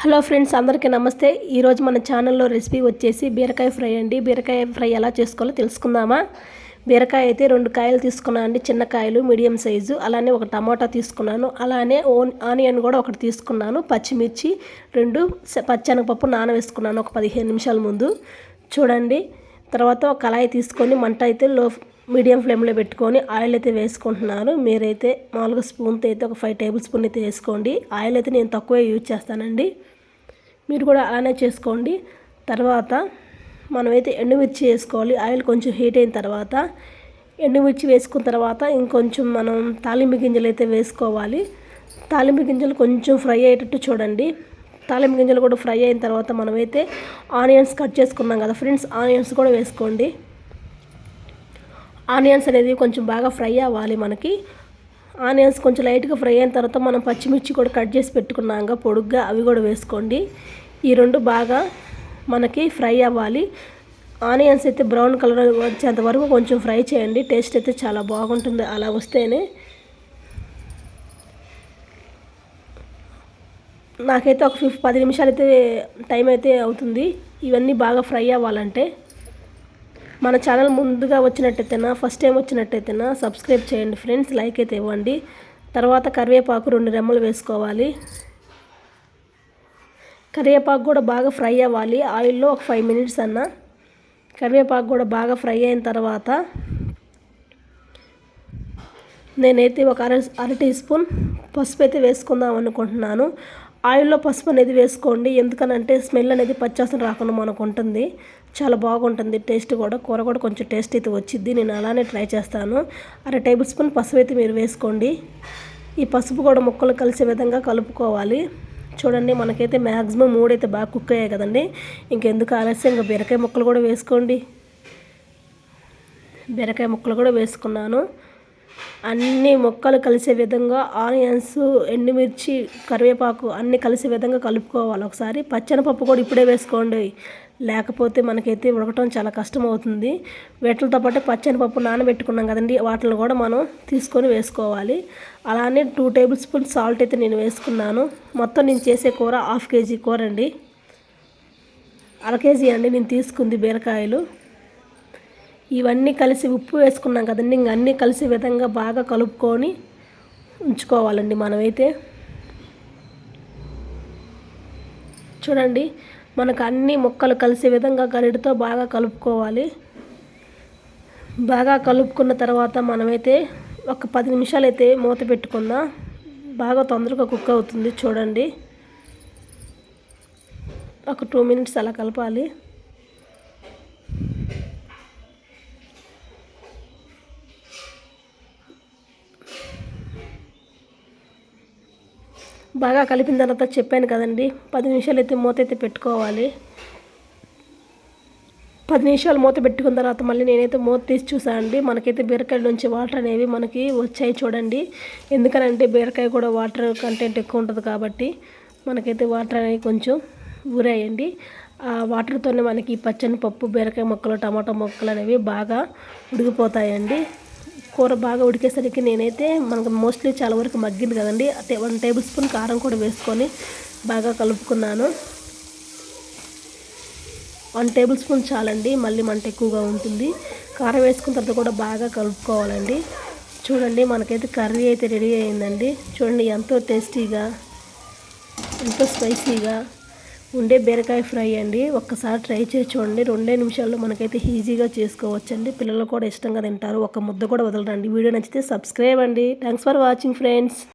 Hello friends అందరికీ నమస్తే. ఈరోజు మన ఛానల్లో రెసిపీ వచ్చేసి బీరకాయ ఫ్రై అండి. బీరకాయ ఫ్రై ఎలా చేసుకోవాలో తెలుసుకుందామా? బీరకాయ అయితే రెండు కాయలు తీసుకున్నాను అండి. చిన్న కాయలు మీడియం సైజు. అలానే ఒక టమాటా తీసుకున్నాను. అలానే ఓన్ ఆనియన్ కూడా ఒకటి తీసుకున్నాను. పచ్చిమిర్చి రెండు పచ్చెనగపప్పు నానవేసుకున్నాను ఒక పదిహేను నిమిషాల ముందు. చూడండి. తర్వాత ఒక కళాయి తీసుకొని మంట అయితే లో మీడియం ఫ్లేమ్లో పెట్టుకొని ఆయిల్ అయితే వేసుకుంటున్నాను. మీరైతే మామూలుగా స్పూన్తో అయితే ఒక ఫైవ్ టేబుల్ స్పూన్ అయితే వేసుకోండి. ఆయిల్ అయితే నేను తక్కువే యూజ్ చేస్తానండి. మీరు కూడా అలానే చేసుకోండి. తర్వాత మనమైతే ఎండుమిర్చి వేసుకోవాలి. ఆయిల్ కొంచెం హీట్ అయిన తర్వాత ఎండుమిర్చి వేసుకున్న తర్వాత ఇంకొంచెం మనం తాలింపు గింజలు అయితే వేసుకోవాలి. తాలింపు గింజలు కొంచెం ఫ్రై అయ్యేటట్టు చూడండి. తాలింపు గింజలు కూడా ఫ్రై అయిన తర్వాత మనమైతే ఆనియన్స్ కట్ చేసుకున్నాం కదా ఫ్రెండ్స్ ఆనియన్స్ కూడా వేసుకోండి. ఆనియన్స్ అనేది కొంచెం బాగా ఫ్రై అవ్వాలి మనకి. ఆనియన్స్ కొంచెం లైట్గా ఫ్రై అయిన తర్వాత మనం పచ్చిమిర్చి కూడా కట్ చేసి పెట్టుకున్నాక పొడుగ్గా అవి కూడా వేసుకోండి. ఈ రెండు బాగా మనకి ఫ్రై అవ్వాలి. ఆనియన్స్ అయితే బ్రౌన్ కలర్ వచ్చేంత వరకు కొంచెం ఫ్రై చేయండి. టేస్ట్ అయితే చాలా బాగుంటుంది. అలా వస్తేనే నాకైతే ఒక ఫిఫ్ పది నిమిషాలు అయితే టైం అయితే అవుతుంది. ఇవన్నీ బాగా ఫ్రై అవ్వాలంటే. మన ఛానల్ ముందుగా వచ్చినట్టయితేనా ఫస్ట్ టైం వచ్చినట్టయితేనా సబ్స్క్రైబ్ చేయండి ఫ్రెండ్స్ లైక్ అయితే ఇవ్వండి. తర్వాత కరివేపాకు రెండు రెమ్మలు వేసుకోవాలి. కరివేపాకు కూడా బాగా ఫ్రై అవ్వాలి. ఆయిల్లో ఒక ఫైవ్ మినిట్స్ అన్న. కరివేపాకు కూడా బాగా ఫ్రై అయిన తర్వాత నేనైతే ఒక అర అర టీ స్పూన్ పసుపు అయితే వేసుకుందాం అనుకుంటున్నాను. ఆయిల్లో పసుపు అనేది వేసుకోండి. ఎందుకనంటే స్మెల్ అనేది పచ్చాసన రాకుండా మనకు ఉంటుంది. చాలా బాగుంటుంది. టేస్ట్ కూడా కూర కూడా కొంచెం టేస్ట్ అయితే వచ్చింది నేను అలానే ట్రై చేస్తాను. అర టేబుల్ స్పూన్ పసుపు అయితే మీరు వేసుకోండి. ఈ పసుపు కూడా ముక్కలు కలిసే విధంగా కలుపుకోవాలి. చూడండి మనకైతే మ్యాక్సిమం మూడైతే బాగా కుక్ అయ్యాయి కదండి. ఇంకెందుకు ఆలస్యంగా? బీరకాయ ముక్కలు కూడా వేసుకోండి. బీరకాయ ముక్కలు కూడా వేసుకున్నాను. అన్ని మొక్కలు కలిసే విధంగా ఆనియన్స్ ఎండుమిర్చి కరివేపాకు అన్నీ కలిసే విధంగా కలుపుకోవాలి. ఒకసారి పచ్చనిపప్పు కూడా ఇప్పుడే వేసుకోండి. లేకపోతే మనకైతే ఉడకటం చాలా కష్టం అవుతుంది వీటితో పాటు పచ్చనిపప్పు నానబెట్టుకున్నాం కదండి వాటిని కూడా మనం తీసుకొని వేసుకోవాలి. అలానే టూ టేబుల్ స్పూన్ సాల్ట్ అయితే నేను వేసుకున్నాను. మొత్తం నేను చేసే కూర హాఫ్ కేజీ కూర అండి. అర కేజీ అండి నేను తీసుకుంది బీరకాయలు. ఇవన్నీ కలిసి ఉప్పు వేసుకున్నాం కదండి. ఇంక అన్నీ కలిసి విధంగా బాగా కలుపుకొని ఉంచుకోవాలండి మనమైతే. చూడండి మనకు అన్ని ముక్కలు కలిసే విధంగా గరిటతో బాగా కలుపుకోవాలి. బాగా కలుపుకున్న తర్వాత మనమైతే ఒక పది నిమిషాలు అయితే మూత పెట్టుకుందాం. బాగా తొందరగా కుక్ అవుతుంది చూడండి. ఒక టూ మినిట్స్ అలా కలపాలి. బాగా కలిపిన తర్వాత చెప్పాను కదండి. పది నిమిషాలు అయితే మూత అయితే పెట్టుకోవాలి. పది నిమిషాలు మూత పెట్టుకున్న తర్వాత మళ్ళీ నేనైతే మూత తీసి చూసాను అండి. మనకైతే బీరకాయ నుంచి వాటర్ అనేవి మనకి వచ్చాయి చూడండి. ఎందుకనంటే బీరకాయ కూడా వాటర్ కంటెంట్ ఎక్కువ ఉంటుంది కాబట్టి మనకైతే వాటర్ అనేవి కొంచెం ఊరాయండి. ఆ వాటర్తోనే మనకి పచ్చని పప్పు బీరకాయ మొక్కలు టమాటా మొక్కలు అనేవి బాగా ఉడికిపోతాయండి. కూర బాగా ఉడికేసరికి నేనైతే మనకు మోస్ట్లీ చాలా వరకు మగ్గింది కదండి. వన్ టేబుల్ స్పూన్ కారం కూడా వేసుకొని బాగా కలుపుకున్నాను. వన్ టేబుల్ స్పూన్ చాలండి మళ్ళీ మంట ఎక్కువగా ఉంటుంది. కారం వేసుకున్న తర్వాత కూడా బాగా కలుపుకోవాలండి. చూడండి మనకైతే కర్రీ అయితే రెడీ అయిందండి. చూడండి ఎంతో టేస్టీగా ఎంతో స్పైసీగా. ఉండే బీరకాయ ఫ్రై అండి. ఒక్కసారి ట్రై చేసి చూడండి. రెండే నిమిషాల్లో మనకైతే ఈజీగా చేసుకోవచ్చండి. పిల్లలు కూడా ఇష్టంగా తింటారు. ఒక ముద్ద కూడా వదలరండి. వీడియో నచ్చితే సబ్స్క్రైబ్ అండి. Thanks for watching friends